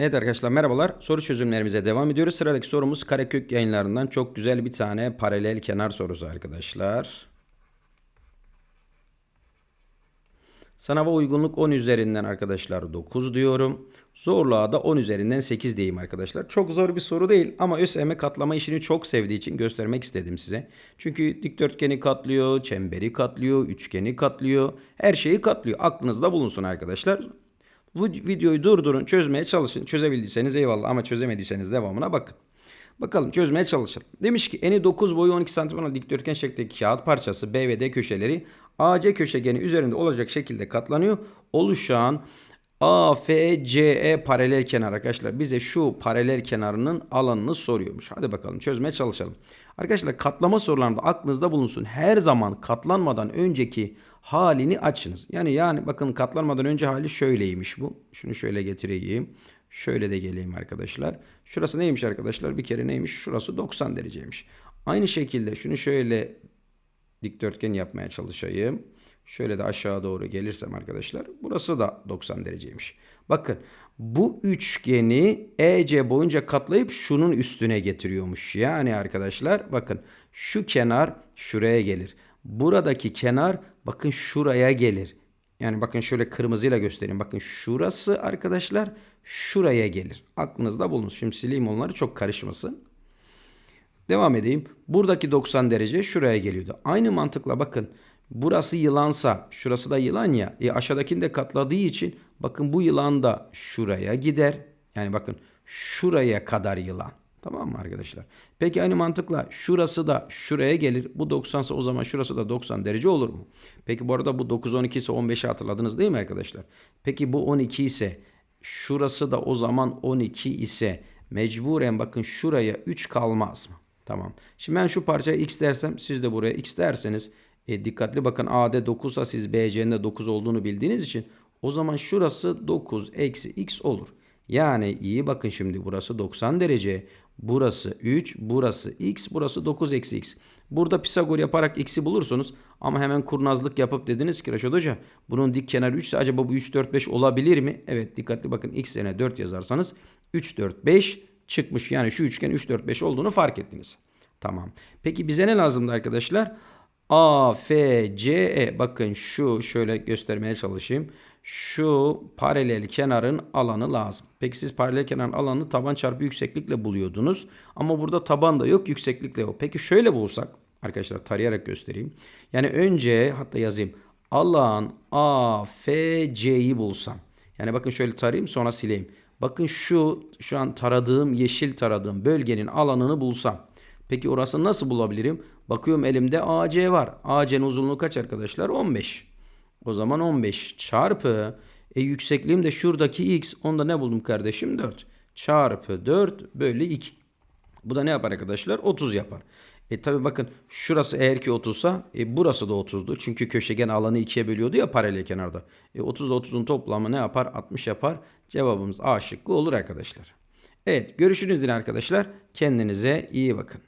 Evet arkadaşlar merhabalar. Soru çözümlerimize devam ediyoruz. Sıradaki sorumuz Karekök yayınlarından çok güzel bir tane paralel kenar sorusu arkadaşlar. Sınava uygunluk 10 üzerinden arkadaşlar 9 diyorum. Zorluğa da 10 üzerinden 8 diyeyim arkadaşlar. Çok zor bir soru değil ama ÖSYM katlama işini çok sevdiği için göstermek istedim size. Çünkü dikdörtgeni katlıyor, çemberi katlıyor, üçgeni katlıyor. Her şeyi katlıyor. Aklınızda bulunsun arkadaşlar. Bu videoyu durdurun, çözmeye çalışın. Çözebildiyseniz eyvallah ama çözemediyseniz devamına bakın. Bakalım çözmeye çalışalım. Demiş ki eni 9 boyu 12 cm olan dikdörtgen şeklindeki kağıt parçası B ve D köşeleri AC köşegeni üzerinde olacak şekilde katlanıyor. Oluşan AFCE paralel kenar arkadaşlar bize şu paralel kenarının alanını soruyormuş. Hadi bakalım çözmeye çalışalım. Arkadaşlar katlama sorularında aklınızda bulunsun. Her zaman katlanmadan önceki halini açınız. Yani yani bakın katlanmadan önce hali şöyleymiş bu. Şunu şöyle getireyim. Şöyle de geleyim arkadaşlar. Şurası neymiş arkadaşlar? Bir kere neymiş? Şurası 90 dereceymiş. Aynı şekilde şunu şöyle dikdörtgen yapmaya çalışayım. Şöyle de aşağı doğru gelirsem arkadaşlar burası da 90 dereceymiş. Bakın bu üçgeni EC boyunca katlayıp şunun üstüne getiriyormuş. Yani arkadaşlar bakın şu kenar şuraya gelir. Buradaki kenar bakın şuraya gelir. Yani bakın şöyle kırmızıyla göstereyim. Bakın şurası arkadaşlar şuraya gelir. Aklınızda bulunsun. Şimdi sileyim onları çok karışmasın. Devam edeyim. Buradaki 90 derece şuraya geliyordu. Aynı mantıkla bakın. Burası yılansa şurası da yılan ya. E aşağıdakini de katladığı için bakın bu yılan da şuraya gider. Yani bakın şuraya kadar yılan. Tamam mı arkadaşlar? Peki aynı mantıkla şurası da şuraya gelir. Bu 90 ise o zaman şurası da 90 derece olur mu? Peki bu arada bu 9 12 ise 15'i hatırladınız değil mi arkadaşlar? Peki bu 12 ise şurası da o zaman 12 ise mecburen bakın şuraya 3 kalmaz mı? Tamam. Şimdi ben şu parçaya x dersem siz de buraya x derseniz e, dikkatli bakın AD 9 ise siz BC'nin de 9 olduğunu bildiğiniz için o zaman şurası 9 eksi x olur. Yani iyi bakın şimdi burası 90 derece. Burası 3, burası x, burası 9 eksi x. Burada Pisagor yaparak x'i bulursunuz. Ama hemen kurnazlık yapıp dediniz ki Raşad Hoca bunun dik kenarı 3 ise acaba bu 3, 4, 5 olabilir mi? Evet dikkatli bakın x yerine 4 yazarsanız 3, 4, 5 çıkmış. Yani şu üçgen 3, 4, 5 olduğunu fark ettiniz. Tamam. Peki bize ne lazımdı arkadaşlar? A, F, C, E. Bakın şu şöyle göstermeye çalışayım. Şu paralel kenarın alanı lazım. Peki siz paralel kenarın alanını taban çarpı yükseklikle buluyordunuz. Ama burada taban da yok yükseklikle yok. Peki şöyle bulsak arkadaşlar tarayarak göstereyim. Yani önce hatta yazayım. Alan A, F, C'yi bulsam. Yani bakın şöyle tarayayım sonra sileyim. Bakın şu şu an taradığım yeşil taradığım bölgenin alanını bulsam. Peki orasını nasıl bulabilirim? Bakıyorum elimde AC var. AC'nin uzunluğu kaç arkadaşlar? 15. O zaman 15 çarpı e, yüksekliğim de şuradaki x. Onda ne buldum kardeşim? 4. Çarpı 4 bölü 2. Bu da ne yapar arkadaşlar? 30 yapar. E tabi bakın şurası eğer ki 30 sa e, burası da 30'du. Çünkü köşegen alanı ikiye bölüyordu ya paralel kenarda. E, 30 ile 30'un toplamı ne yapar? 60 yapar. Cevabımız A şıkkı olur arkadaşlar. Evet görüşürüz yine arkadaşlar. Kendinize iyi bakın.